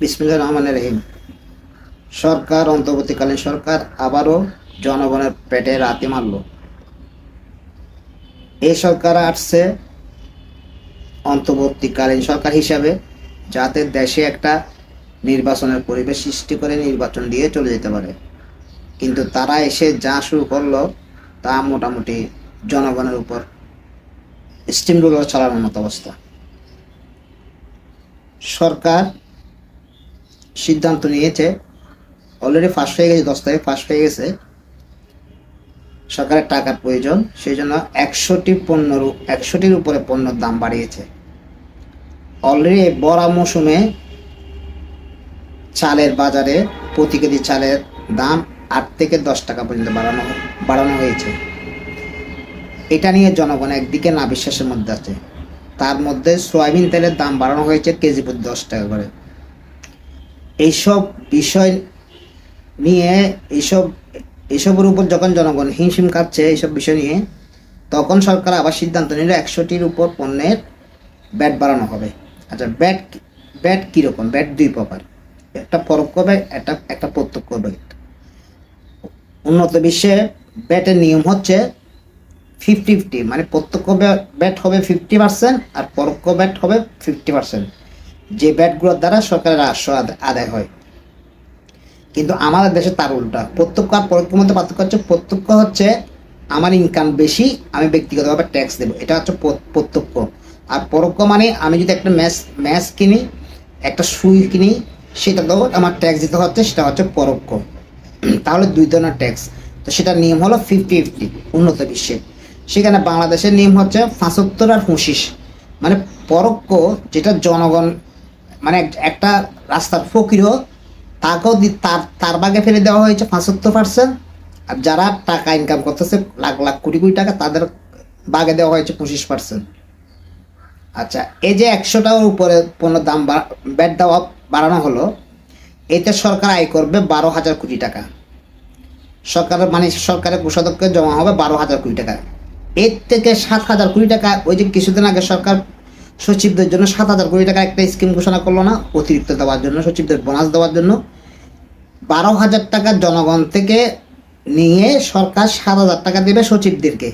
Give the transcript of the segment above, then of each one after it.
বিসমিল্লাহ রহমান রহিম। সরকার, অন্তর্বর্তীকালীন সরকার আবারও জনগণের পেটে রাতে মারল। এই সরকার আসছে অন্তর্বর্তীকালীন সরকার হিসাবে, যাতে দেশে একটা নির্বাচনের পরিবেশ সৃষ্টি করে নির্বাচন দিয়ে চলে যেতে পারে। কিন্তু তারা এসে যা শুরু করল, তা মোটামুটি জনগণের উপর স্টিম চালানোর মতো অবস্থা। সরকার সিদ্ধান্ত নিয়েছে। অলরেডি ফার্স্ট হয়ে গেছে, দশ তারিখ ফার্স্ট হয়ে গেছে। সরকারের টাকার প্রয়োজন, সেই জন্য একশোটি পণ্যর, একশোটির উপরে পণ্যের দাম বাড়িয়েছে। অলরেডি বড়া মৌসুমে চালের বাজারে প্রতি কেজি চালের দাম আট থেকে দশ টাকা পর্যন্ত বাড়ানো বাড়ানো হয়েছে। এটা নিয়ে জনগণ একদিকে না বিশ্বাসের মধ্যে আছে। তার মধ্যে সয়াবিন তেলের দাম বাড়ানো হয়েছে কেজি প্রতি দশ টাকা করে। এইসব বিষয় নিয়ে, এইসব এসবের উপর যখন জনগণ হিমশিম খাচ্ছে, এইসব বিষয় নিয়ে, তখন সরকার আবার সিদ্ধান্ত নিল একশোটির উপর পণ্যের ব্যাট বাড়ানো হবে। আচ্ছা ব্যাট ব্যাট কীরকম? ব্যাট দুই প্রকার। একটা পরোক্ষ ব্যাট, একটা একটা প্রত্যক্ষ ব্যাট। উন্নত বিশ্বে ব্যাটের নিয়ম হচ্ছে ফিফটি ফিফটি মানে প্রত্যক্ষ ব্যাট হবে ফিফটি পার্সেন্ট আর পরোক্ষ ব্যাট হবে ফিফটি পার্সেন্ট যে ব্যাটগুলোর দ্বারা সরকারের আদায়- আদায় হয়। কিন্তু আমাদের দেশে তার উল্টা। প্রত্যক্ষ আর পরোক্ষ মধ্যে পার্থক্য হচ্ছে, প্রত্যক্ষ হচ্ছে আমার ইনকাম বেশি, আমি ব্যক্তিগতভাবে ট্যাক্স দেবো। এটা হচ্ছে প্রত্যক্ষ। আর পরোক্ষ মানে আমি যদি একটা ম্যাচ ম্যাচ কিনি, একটা সুই কিনি, সেটা তো আমার ট্যাক্স দিতে হচ্ছে, সেটা হচ্ছে পরোক্ষ। তাহলে দুই ধরনের ট্যাক্স তো সেটার নিয়ম হলো ফিফটি ফিফটি উন্নত বিশ্বে। সেখানে বাংলাদেশের নিয়ম হচ্ছে পাঁচাত্তর আর পঁচিশ। মানে পরোক্ষ যেটা জনগণ মানে একটা রাস্তার ফকিরও তাকেও তার তার বাগে ফেলে দেওয়া হয়েছে পঁচাত্তর পার্সেন্ট আর যারা টাকা ইনকাম করতেছে, লাখ লাখ, কোটি কোটি টাকা, তাদের বাগে দেওয়া হয়েছে পঁচিশ পার্সেন্ট আচ্ছা এই যে একশোটার উপরে পণ্য দাম ব্যাট দেওয়া বাড়ানো হলো, এতে সরকার আয় করবে বারো হাজার কোটি টাকা। সরকারের মানে সরকারের কোষাধ্যক্ষে জমা হবে বারো হাজার কোটি টাকা। এর থেকে সাত হাজার কোটি টাকা ওই যে কিছুদিন আগে সরকার সচিবদের জন্য সাত হাজার কোটি টাকা একটা স্কিম ঘোষণা করল না, অতিরিক্ত দেওয়ার জন্য, সচিবদের বোনাস দেওয়ার জন্য। বারো হাজার টাকা জনগণ থেকে নিয়ে সরকার সাত হাজার টাকা দেবে সচিবদেরকে।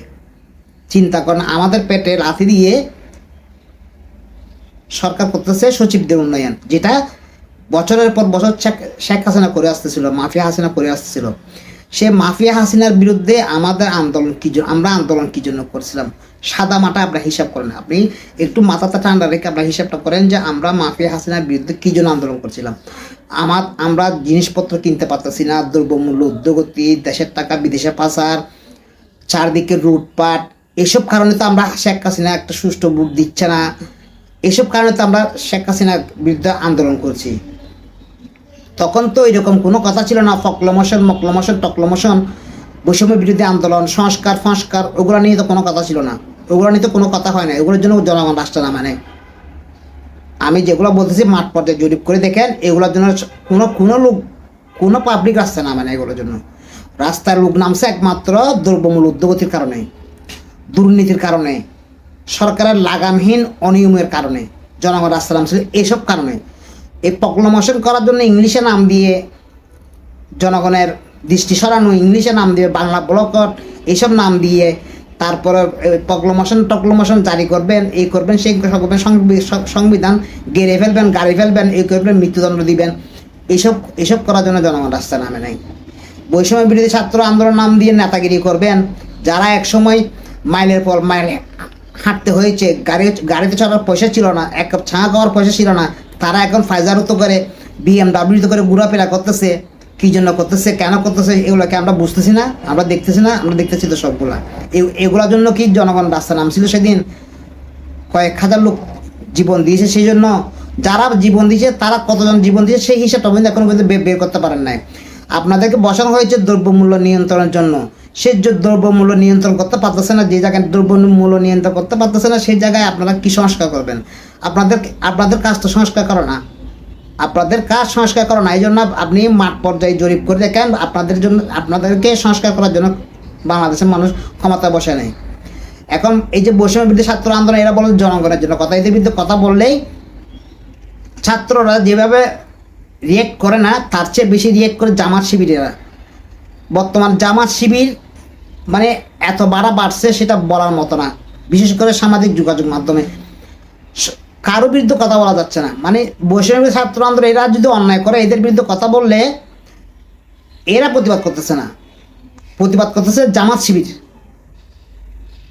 চিন্তা করেন আমাদের পেটে লাথি দিয়ে সরকার করতেছে সচিবদের উন্নয়ন, যেটা বছরের পর বছর শেখ হাসিনা করে আসতেছিল, মাফিয়া হাসিনা করে আসতেছিল। সে মাফিয়া হাসিনার বিরুদ্ধে আমাদের আন্দোলন কি আমরা আন্দোলন কি জন্য করছিলাম? সাদা মাটা আপনার হিসাব করেন। আপনি একটু মাথাটা ঠান্ডা রেখে আপনার হিসাবটা করেন যে আমরা মাফিয়া হাসিনার বিরুদ্ধে কী জন্য আন্দোলন করছিলাম। আমার, আমরা জিনিসপত্র কিনতে পারতেছি না, দ্রব্যমূল্য, উদ্যোগতি, দেশের টাকা, বিদেশে পাচার, চারদিকে লুটপাট, এসব কারণে তো আমরা শেখ হাসিনা একটা সুষ্ঠু ভোট দিচ্ছে না। এসব কারণে তো আমরা শেখ হাসিনার বিরুদ্ধে আন্দোলন করছি। তখন তো এরকম কোনো কথা ছিল না ফকলমোশন মকলমোশন টকলমোশন বৈষম্য বিরোধী আন্দোলন, সংস্কার সংস্কার ওগুলো নিয়ে তো কোনো কথা ছিল না। ওগুলো নিয়ে তো কোনো কথা হয় না এগুলোর জন্য জনগণ রাষ্ট্র না মানে আমি যেগুলো বলতেছি মাঠ পর্যায়ে জরিপ করে দেখেন, এগুলোর জন্য কোনো কোনো লোক, কোনো পাবলিক রাস্তা না মানে এগুলোর জন্য। রাস্তার লোক নামছে একমাত্র দ্রব্যমূল্য উদ্যোগতির কারণে, দুর্নীতির কারণে, সরকারের লাগামহীন অনিয়মের কারণে, জনগণ রাস্তা নামছিল এসব কারণে। এই প্রক্লমোশন করার জন্য ইংলিশে নাম দিয়ে জনগণের দৃষ্টি সরানো, ইংলিশে নাম দিয়ে বাংলা ব্লকট এইসব নাম দিয়ে তারপরে প্রক্লমোশন টক্লমোশন জারি করবেন, এই করবেন, সেই করবেন সংবিধান গেড়ে ফেলবেন, গাড়ি ফেলবেন, এই করবেন, মৃত্যুদণ্ড দিবেন। এইসব এসব করার জন্য জনগণ রাস্তা নামে নাই। বৈষম্য বিরোধী ছাত্র আন্দোলন নাম দিয়ে নেতাগিরি করবেন। যারা একসময় মাইলের পর মাইল হাঁটতে হয়েছে, গাড়ি, গাড়িতে চড়ার পয়সা ছিল না, এক ছাঁ খাওয়ার পয়সা ছিল না, তারা এখন ফাইজারও করে বিএমডাব্লিউ করে ঘোরাফেরা করতেছে। কী জন্য করতেছে, কেন করতেছে, এগুলোকে আমরা বুঝতেছি না, আমরা দেখতেছি না, আমরা দেখতেছি তো সবগুলা। এগুলোর জন্য কি জনগণ রাস্তা নামছিল সেদিন? কয়েক হাজার লোক জীবন দিয়েছে সেই জন্য। যারা জীবন দিয়েছে, তারা কতজন জীবন দিয়েছে, সেই হিসাবটা পর্যন্ত এখনও পর্যন্ত বের করতে পারেন নাই। আপনাদেরকে বসানো হয়েছে দ্রব্যমূল্য নিয়ন্ত্রণের জন্য। সে দ্রব্যমূল্য নিয়ন্ত্রণ করতে পারতেছে না, যে জায়গায় দ্রব্যমূল্য নিয়ন্ত্রণ করতে পারতেছে না, সেই জায়গায় আপনারা কি সংস্কার করবেন? আপনাদের আপনাদের কাজ তো সংস্কার করো না। আপনাদের কাজ সংস্কার করো না এই জন্য আপনি মাঠ পর্যায়ে জরিপ করে দেখেন, আপনাদের জন্য, আপনাদেরকে সংস্কার করার জন্য বাংলাদেশের মানুষ ক্ষমতা বসে নেই। এখন এই যে বৈষম্য বিরুদ্ধে ছাত্র আন্দোলন, এরা বলেন জনগণের জন্য কথা। এদের বিরুদ্ধে কথা বললেই ছাত্ররা যেভাবে রিয়েক্ট করে না, তার চেয়ে বেশি রিয়েক্ট করে জামাত শিবিরেরা। বর্তমান জামাত শিবির মানে এত বাড়া বাড়ছে সেটা বলার মতো না। বিশেষ করে সামাজিক যোগাযোগ মাধ্যমে। কারও বিরুদ্ধে কথা বলা যাচ্ছে না। মানে বৈষম্য ছাত্র আন্দোলন, এরা যদি অন্যায় করে, এদের বিরুদ্ধে কথা বললে এরা প্রতিবাদ করতেছে না। প্রতিবাদ করতেছে জামাত শিবির।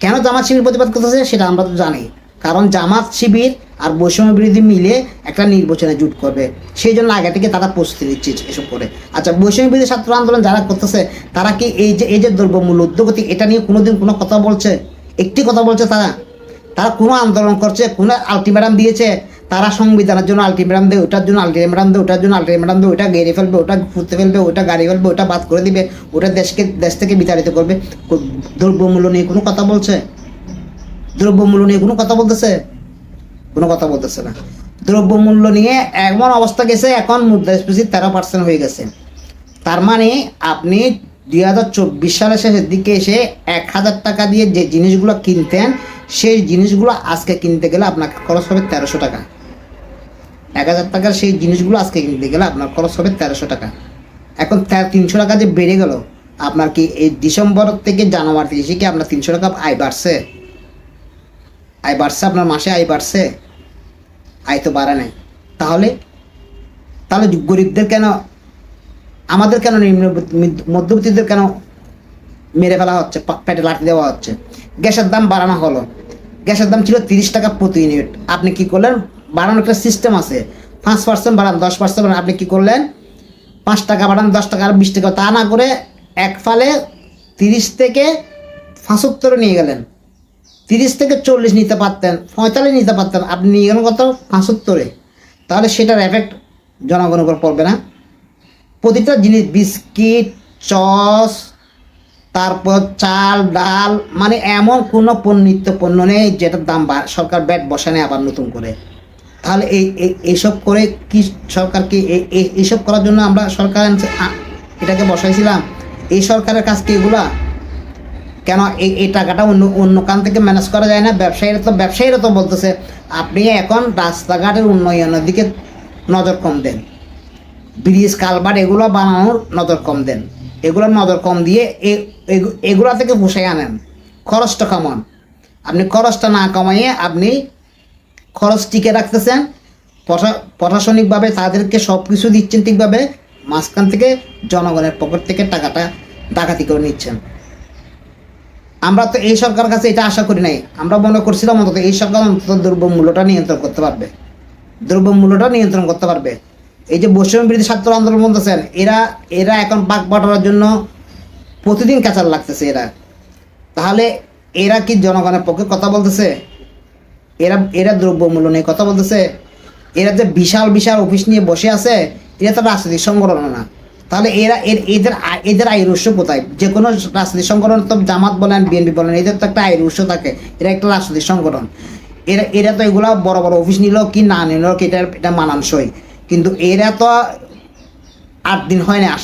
কেন জামাত শিবির প্রতিবাদ করতেছে সেটা আমরা তো জানি। কারণ জামাত শিবির আর বৈষম্য বিরোধী মিলে একটা নির্বাচনে জুট করবে। সেই জন্য আগে থেকে তারা প্রস্তুতি নিচ্ছে এসব করে। আচ্ছা বৈষম্য বিরোধী ছাত্র আন্দোলন যারা করতেছে, তারা কি এই যে এই যে দ্রব্যমূল্য উদ্যোগতি, এটা নিয়ে কোনোদিন কোনো কথা বলছে? একটি কথা বলছে তারা? তারা কোনো আন্দোলন করছে, কোনো আলটিমেটাম দিয়েছে। তারা সংবিধানের জন্য আলটিমেটাম দেয়, ওটার জন্য আলটিমেটাম দেয়, ওটার জন্য আলটিমেটাম দেয়, ওটা গেড়ে ফেলবে, ওটা ফুটতে ফেলবে, ওটা গাড়ি ফেলবে, ওটা বাদ করে দিবে, ওটা দেশকে, দেশ থেকে বিতাড়িত করবে। দ্রব্যমূল্য নিয়ে কোনো কথা বলছে? দ্রব্যমূল্য নিয়ে কোনো কথা বলতেছে? কোনো কথা বলতেছে না। দ্রব্যমূল্য নিয়ে এমন অবস্থা গেছে, এখন মুদ্রাস্ফীতি তেরো পার্সেন্ট হয়ে গেছে। তার মানে আপনি দুই হাজার চব্বিশ সালের শেষের দিকে এসে এক হাজার টাকা দিয়ে যে জিনিসগুলো কিনতেন সেই জিনিসগুলো আজকে কিনতে গেলে আপনার খরচ হবে তেরোশো টাকা। এক হাজার টাকার সেই জিনিসগুলো আজকে কিনতে গেলে আপনার খরচ হবে তেরোশো টাকা। এখন তিনশো টাকা যে বেড়ে গেল, আপনার কি এই ডিসেম্বর থেকে জানুয়ারি এসে কি আপনার তিনশো টাকা আয় বাড়ছে? আয় বাড়ছে আপনার মাসে আয় বাড়ছে? আয় তো বাড়ে নাই। তাহলে তাহলে গরিবদের কেন, আমাদের কেন নিম্ন মধ্যবিত্তদের কেন মেরে ফেলা হচ্ছে পেটে লাঠি দেওয়া হচ্ছে? গ্যাসের দাম বাড়ানো হলো। গ্যাসের দাম ছিল তিরিশ টাকা প্রতি ইউনিট। আপনি কি করলেন? বাড়ানোর একটা সিস্টেম আছে। পাঁচ পার্সেন্ট বাড়ান, দশ পার্সেন্ট বাড়ান, আপনি কি করলেন? পাঁচ টাকা বাড়ান, দশ টাকা আর বিশ টাকা। তা না করে এক ফালে তিরিশ থেকে পঁচাত্তরে নিয়ে গেলেন। তিরিশ থেকে চল্লিশ নিতে পারতেন, পঁয়তাল্লিশ নিতে পারতেন। আপনি নিয়ে গেলেন কত? পঁচাত্তরে। তাহলে সেটার এফেক্ট জনগণের উপর পড়বে না। প্রতিটা জিনিস, বিস্কিট চস তারপর চাল, ডাল মানে এমন কোনো নিত্য পণ্য নেই যেটার দাম সরকার ব্যাট বসে নেয় আবার নতুন করে। তাহলে এই, এই- এইসব করে কি সরকার কি এই- এই- এইসব করার জন্য আমরা সরকার এটাকে বসাইছিলাম। এই সরকারের কাজ কি এগুলা? কেন এই এই টাকাটা অন্য অন্য কান থেকে ম্যানেজ করা যায় না? ব্যবসায়ীরা তো ব্যবসায়ীরা তো বলতেছে, আপনি এখন রাস্তাঘাটের উন্নয়নের দিকে নজর কম দেন। ব্রিজ কালভার্ট এগুলো বানানোর নজর কম দেন। এগুলোর নজর কম দিয়ে এগুলা থেকে বসে আনেন। খরচটা কমান। আপনি খরচটা না কমাইয়ে আপনি খরচ টিকে রাখতেছেন, প্রশা- প্রশাসনিকভাবে তাদেরকে সব কিছু দিচ্ছেন ঠিকভাবে, মাঝখান থেকে জনগণের পকেট থেকে টাকাটা ডাকাতি করে নিচ্ছেন। আমরা তো এই সরকার কাছে এটা আশা করি নাই। আমরা মনে করছিলাম অন্তত এই সরকার অন্তত দ্রব্যমূল্যটা নিয়ন্ত্রণ করতে পারবে। দ্রব্যমূল্যটা নিয়ন্ত্রণ করতে পারবে। এই যে বৈষম্য বিরোধী ছাত্র আন্দোলন বলতেছেন, এরা এরা এখন পাক বাটোয়ার জন্য প্রতিদিন কাঁচার লাগতেছে এরা। তাহলে এরা কি জনগণের পক্ষে কথা বলতেছে? এরা এরা দ্রব্যমূল্য নিয়ে কথা বলতেছে? এরা যে বিশাল বিশাল অফিস নিয়ে বসে আছে এরা তো রাজনৈতিক সংগঠন না। তাহলে এরা, এর, এদের এদের আয়ের উৎস কোথায়? যে কোনো রাজনৈতিক সংগঠন তো জামাত বলেন, বিএনপি বলেন, এদের তো একটা আয়ের উৎস থাকে। এরা একটা রাজনৈতিক সংগঠন। এরা এরা তো এগুলো বড় বড় অফিস নিল, কি না নিল, কি এটা এটা মানানসই। কিন্তু এরা তো আট দিন হয় না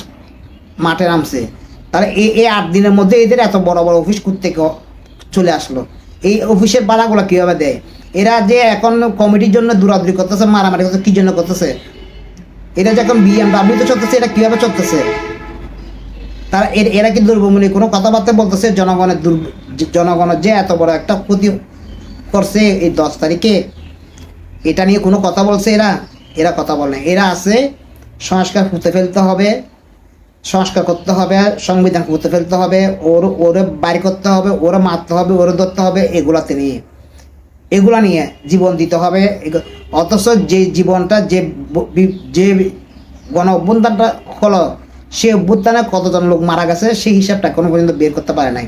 মাঠে নামছে। তাহলে এই এই আট দিনের মধ্যে এদের এত বড় বড় অফিস থেকে চলে আসলো? এই অফিসের ভাড়াগুলো কীভাবে দেয়? এরা যে এখন কমিটির জন্য দূরাদূরি করতেছে, মারামারি করতেছে, কী জন্য করতেছে? এরা যে এখন বিএমডাব্লিউ তো চলতেছে, এটা কীভাবে চলতেছে? তারা এর- এরা কি দুর্বমূল্য কোনো কথাবার্তা বলতেছে? জনগণের দুর জনগণের যে এত বড় একটা ক্ষতি করছে এই দশ তারিখে, এটা নিয়ে কোনো কথা বলছে এরা? এরা কথা বলে এরা আছে, সংস্কার খুঁজতে ফেলতে হবে, সংস্কার করতে হবে, সংবিধান করতে ফেলতে হবে, ওর ওরে বাড়ি করতে হবে, ওরে মারতে হবে, ওরে ধরতে হবে, এগুলাতে নিয়ে। এগুলা নিয়ে জীবন দিতে হবে। অথচ যে জীবনটা যে যে গণ অভ্যুত্থানটা হলো, সে অভ্যুত্থানে কতজন লোক মারা গেছে, সেই হিসাবটা এখনও পর্যন্ত বের করতে পারে নাই।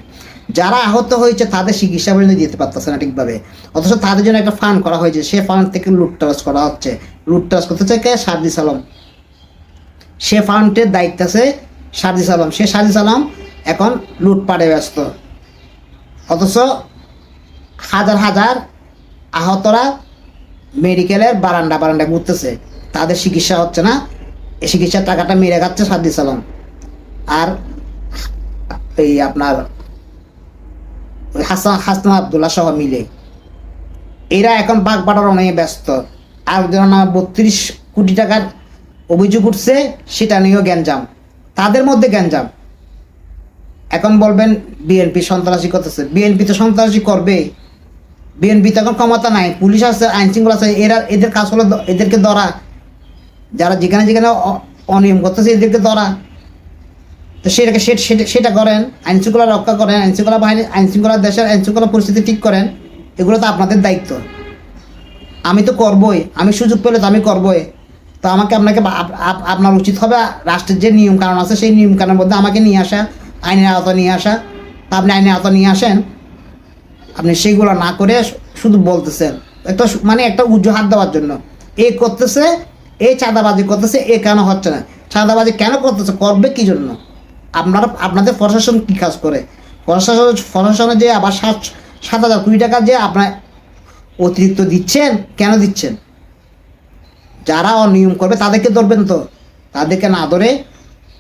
যারা আহত হয়েছে, তাদের চিকিৎসা পর্যন্ত দিতে পারতেছে না ঠিকভাবে। অথচ তাদের জন্য একটা ফান্ড করা হয়েছে, সে ফান্ড থেকে লুটতরাজ করা হচ্ছে। লুটতরাজ করতেছে কে? সার্জিস আলম। সে ফান্ডের দায়িত্ব আছে সাজিস আলম। সে সাজিস আলম এখন লুটপাটে ব্যস্ত। অথচ হাজার হাজার আহতরা মেডিকেলের বারান্দা বারান্দা ঘুরতেছে। তাদের চিকিৎসা হচ্ছে না। এই চিকিৎসার টাকাটা মেরে খাচ্ছে সাজিস আলম। আর এই আপনার হাসান হাসান আবদুল্লাহ সহ মিলে। এরা এখন বাঘ বাটার নিয়ে ব্যস্ত। আর যেন বত্রিশ কোটি টাকার অভিযোগ উঠছে, সেটা নিয়েও গ্যাঞ্জাম। তাদের মধ্যে গ্যাঞ্জাম। এখন বলবেন, বিএনপি সন্ত্রাসী করতেছে। বিএনপি তো সন্ত্রাসী করবে বিএনপি তো এখন ক্ষমতা নাই, পুলিশ আছে, আইন শৃঙ্খলা আছে, এরা এদের কাজ হলো এদেরকে ধরা। যারা যেখানে যেখানে অনিয়ম করতেছে, এদেরকে ধরা। তো সেটাকে সেটা করেন, আইন শৃঙ্খলা রক্ষা করেন, আইন শৃঙ্খলা বাহিনী আইন শৃঙ্খলা দেশের আইন শৃঙ্খলা পরিস্থিতি ঠিক করেন, এগুলো তো আপনাদের দায়িত্ব। আমি তো করবই, আমি সুযোগ পেলে তো আমি করবই। তো আমাকে আপনাকে আপ- আপ- আপনার উচিত হবে রাষ্ট্রের যে নিয়ম কানুন আছে, সেই নিয়ম কানুনের মধ্যে আমাকে নিয়ে আসা, আইনের আওতা নিয়ে আসা। তা আপনি আইনের আওতা নিয়ে আসেন, আপনি সেইগুলো না করে শুধু বলতেছেন। একটা মানে একটা উজ্জ্বল দেওয়ার জন্য। এ করতেছে এই চাঁদাবাজি করতেছে, এ কেন হচ্ছে না? চাঁদাবাজি কেন করতেছে, করবে কি জন্য? আপনারা আপনাদের প্রশাসন কি কাজ করে? প্রশাসন প্রশাসনে যে আবার সাত সাত হাজার কুড়ি টাকা যে আপনার অতিরিক্ত দিচ্ছেন? কেন দিচ্ছেন? যারা অনিয়ম করবে তাদেরকে ধরবেন তো। তাদেরকে না ধরে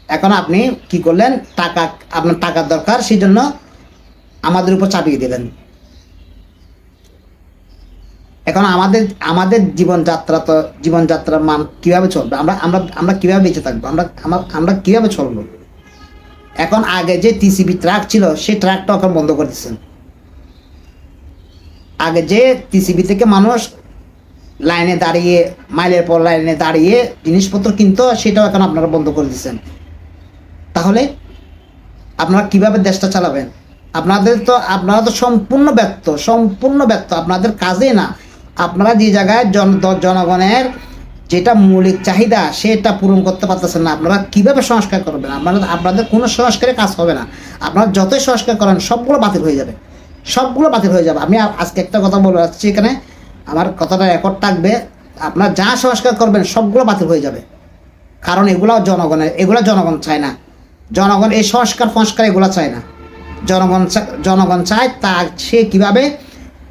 এখন আপনি কি করলেন? টাকা, আপনার টাকার দরকার সেই জন্য আমাদের উপর চাপিয়ে দিলেন। এখন আমাদের আমাদের জীবনযাত্রা তো, জীবনযাত্রার মান কীভাবে চলবে? আমরা আমরা আমরা কীভাবে বেঁচে থাকব? আমরা, আমরা- কীভাবে চলবো? এখন আগে যে টিসিবি ট্রাক ছিল, সেই ট্রাকটা এখন বন্ধ করে দিচ্ছেন। আগে যে টিসিবি থেকে মানুষ লাইনে দাঁড়িয়ে, মাইলের পর লাইনে দাঁড়িয়ে জিনিসপত্র কিনতো, সেটাও এখন আপনারা বন্ধ করে দিচ্ছেন। তাহলে আপনারা কীভাবে দেশটা চালাবেন? আপনাদের তো, আপনারা তো সম্পূর্ণ ব্যর্থ সম্পূর্ণ ব্যর্থ, আপনাদের কাজে না। আপনারা যে জায়গায় জন জনগণের যেটা মৌলিক চাহিদা, সেটা পূরণ করতে পারতেছেন না। আপনারা কীভাবে সংস্কার করবেন? আপনারা, আপনাদের কোনো সংস্কারে কাজ হবে না। আপনারা যতই সংস্কার করেন, সবগুলো বাতিল হয়ে যাবে। সবগুলো বাতিল হয়ে যাবে। আমি আজকে একটা কথা বলে যাচ্ছি এখানে। আমার কথাটা রেকর্ড থাকবে। আপনার যা সংস্কার করবেন, সবগুলো বাতিল হয়ে যাবে। কারণ এগুলো জনগণের এগুলো জনগণ চায় না। জনগণ এই সংস্কার সংস্কার এগুলো চায় না। জনগণ জনগণ চায় তা সে কীভাবে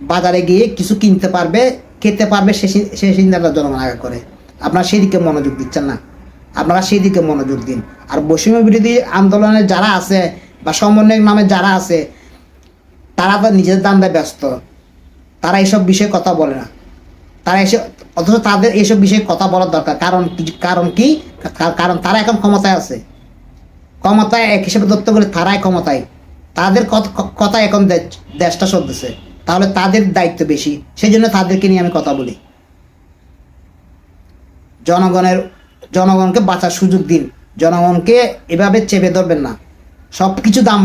বাজারে গিয়ে কিছু কিনতে পারবে, খেতে পারবে সে সে চিন্তাটা জনগণ আগে করে। আপনারা সেদিকে মনোযোগ দিচ্ছেন না। আপনারা সেদিকে মনোযোগ দিন। আর বৈষম্য বিরোধী আন্দোলনে যারা আছে বা সমন্বয়ক নামে যারা আছে তারা তো নিজের দান্দায় ব্যস্ত। তারা এইসব বিষয়ে কথা বলে না। তারা এসে অথচ তাদের এইসব বিষয়ে কথা বলার দরকার। কারণ কারণ কি? কারণ তারা এখন ক্ষমতায় আছে। ক্ষমতায় এক হিসেবে ধরতে গেলে তারাই ক্ষমতায়। তাদের কথা এখন দেশটা চলতেছে। তাহলে তাদের দায়িত্ব বেশি। সেই জন্য তাদেরকে নিয়ে আমি কথা বলি। জনগণের জনগণকে বাঁচার সুযোগ দিন। জনগণকে এভাবে চেপে ধরবেন না। সব কিছু দাম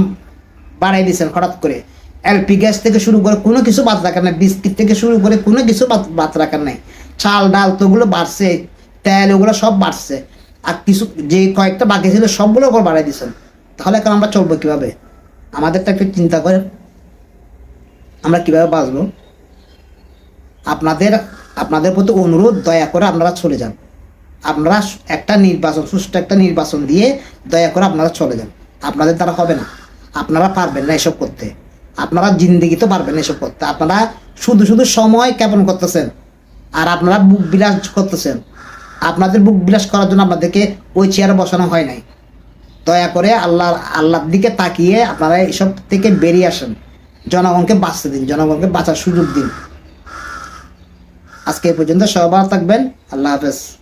বাড়াই দিয়েছেন হঠাৎ করে। এলপি গ্যাস থেকে শুরু করে কোনো কিছু বাদ রাখার নাই, বিস্কিট থেকে শুরু করে কোনো কিছু বাদ রাখার নাই। চাল, ডাল তো ওগুলো বাড়ছে, তেল ওগুলো সব বাড়ছে। আর কিছু, যে কয়েকটা বাকি ছিল সবগুলো ওপর বাড়াই দিয়েছেন। তাহলে এখন আমরা চলবো কীভাবে? আমাদেরটা একটু চিন্তা করে আমরা কীভাবে বাঁচবো? আপনাদের আপনাদের প্রতি অনুরোধ, দয়া করে আপনারা চলে যান। আপনারা একটা নির্বাচন, সুষ্ঠু একটা নির্বাচন দিয়ে দয়া করে আপনারা চলে যান। আপনাদের দ্বারা হবে না। আপনারা পারবেন না এসব করতে। আপনারা জিন্দিগি তো পারবেন এসব করতে। আপনারা শুধু শুধু সময় জ্ঞাপন করতেছেন। আর আপনারা বুক বিলাস করতেছেন। আপনাদের বুক বিলাস করার জন্য আপনাদেরকে ওই চেয়ারে বসানো হয় নাই। দয়া করে আল্লাহ আল্লাহর দিকে তাকিয়ে আপনারা এসব থেকে বেরিয়ে আসেন। জনগণকে বাঁচতে দিন, জনগণকে বাঁচার সুযোগ দিন। আজকে এই পর্যন্ত সবাই থাকবেন। আল্লাহ হাফেজ।